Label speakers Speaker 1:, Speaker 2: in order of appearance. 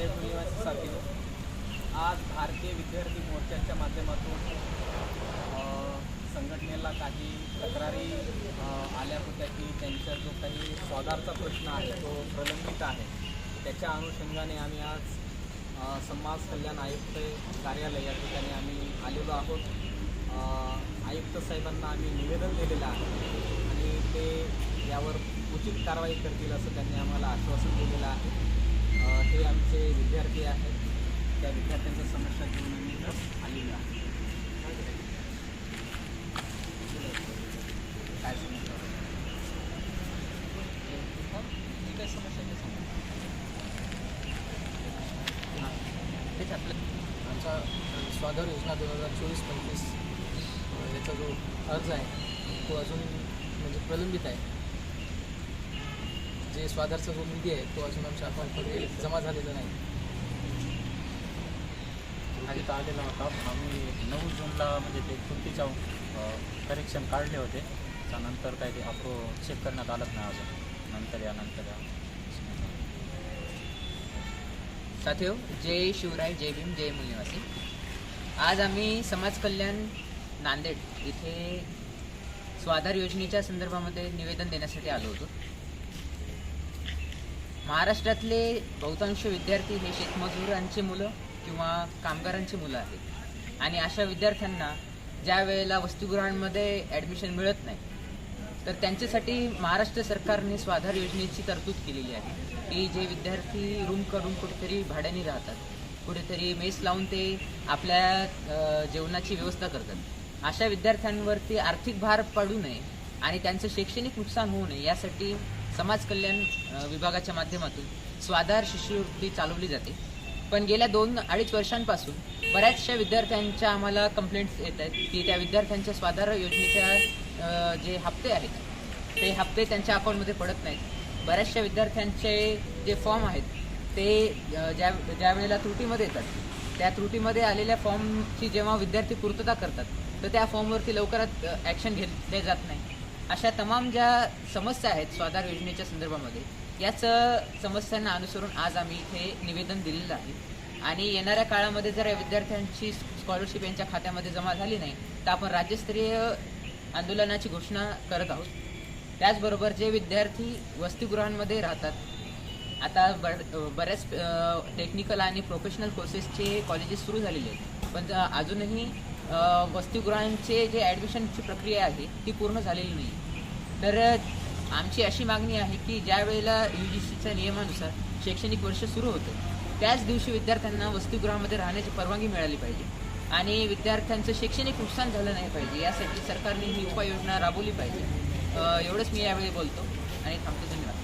Speaker 1: जय निवासी साथीनो आज भारतीय विद्यार्थी मोर्चाच्या माध्यमातून संघटनेला काही तक्रारी आल्या होत्या की त्यांचा जो काही स्वाधारचा प्रश्न आहे तो प्रलंबित आहे. त्याच्या अनुषंगाने आम्ही आज समाज कल्याण आयुक्त कार्यालय या ठिकाणी आम्ही आलेलो आहोत. आयुक्त साहेबांना आम्ही निवेदन दिलेलं आहे आणि ते यावर उचित कारवाई करतील असं त्यांनी आम्हाला आश्वासन दिलेलं आहे. हे जे विद्यार्थी आहेत त्या विद्यार्थ्यांच्या समस्या घेऊन आम्ही इथं आलेलो आहे काय समस्या काय समस्या ते सांगा. हां. तेच
Speaker 2: आमचा स्वाधार योजना दोन हजार चोवीस पंचवीस याचा जो अर्ज आहे तो अजून म्हणजे प्रलंबित आहे जे स्वाधारचा जो निधी आहे तो अजून आमच्या अकाउंटमध्ये जमा झालेला नाही.
Speaker 3: आधीच आलेला होता. आम्ही नऊ जूनला म्हणजे ते कृतीच्या करेक्शन काढले होते. त्यानंतर काय ते अप्रूव्ह चेक करण्यात आलंच नाही अजून. नंतर या नंतर या.
Speaker 4: साथियो जय शिवराय जय भीम जय मूलनिवासी आज आम्ही समाज कल्याण नांदेड इथे स्वाधार योजनेच्या संदर्भामध्ये निवेदन देण्यासाठी आलो होतो. महाराष्ट्रातले बहुतांश विद्यार्थी हे शेतमजुरांची मुलं किंवा कामगारांची मुलं आहेत. आणि अशा विद्यार्थ्यांना ज्या वेळेला वसतिगृहांमध्ये ॲडमिशन मिळत नाही तर त्यांच्यासाठी महाराष्ट्र सरकारने स्वाधार योजनेची तरतूद केलेली आहे. की जे विद्यार्थी रूम करून कुठेतरी भाड्याने राहतात कुठेतरी मेस लावून ते आपल्या जेवणाची व्यवस्था करतात. अशा विद्यार्थ्यांवरती आर्थिक भार पडू नये आणि त्यांचं शैक्षणिक नुकसान होऊ नये यासाठी समाज कल्याण विभागाच्या माध्यमातून स्वाधार शिष्यवृत्ती चालवली जाते. पण गेल्या दोन अडीच वर्षांपासून बऱ्याचशा विद्यार्थ्यांच्या आम्हाला कंप्लेंट्स येत आहेत की त्या विद्यार्थ्यांच्या स्वाधार योजनेच्या जे हप्ते आहेत ते हप्ते त्यांच्या अकाउंटमध्ये पडत नाहीत. बऱ्याचशा विद्यार्थ्यांचे जे फॉर्म आहेत ते ज्या ज्या वेळेला त्रुटीमध्ये येतात त्या त्रुटीमध्ये आलेल्या फॉर्मची जेव्हा विद्यार्थी पूर्तता करतात तर त्या फॉर्मवरती लवकरात ॲक्शन घेतले जात नाही. अशा तमाम ज्या समस्या आहेत स्वाधार योजनेच्या संदर्भामध्ये याच समस्यांना अनुसरून आज आम्ही इथे निवेदन दिलेलं आहे. आणि येणाऱ्या काळामध्ये जर या विद्यार्थ्यांची स्कॉलरशिप यांच्या खात्यामध्ये जमा झाली नाही तर आपण राज्यस्तरीय आंदोलनाची घोषणा करत आहोत. त्याचबरोबर जे विद्यार्थी वसतिगृहांमध्ये राहतात आता बऱ्याच टेक्निकल आणि प्रोफेशनल कोर्सेसचे कॉलेजेस सुरू झालेले आहेत. पण अजूनही वसतिगृहांचे जे ॲडमिशनची प्रक्रिया आहे ती पूर्ण झालेली नाही. तर आमची अशी मागणी आहे की ज्या वेळेला यू जी सीच्या नियमानुसार शैक्षणिक वर्ष सुरू होतं त्याच दिवशी विद्यार्थ्यांना वसतिगृहामध्ये राहण्याची परवानगी मिळाली पाहिजे. आणि विद्यार्थ्यांचं शैक्षणिक नुकसान झालं नाही पाहिजे यासाठी सरकारने ही उपाययोजना राबवली पाहिजे. एवढंच मी यावेळी बोलतो. आणि थांबतो. धन्यवाद.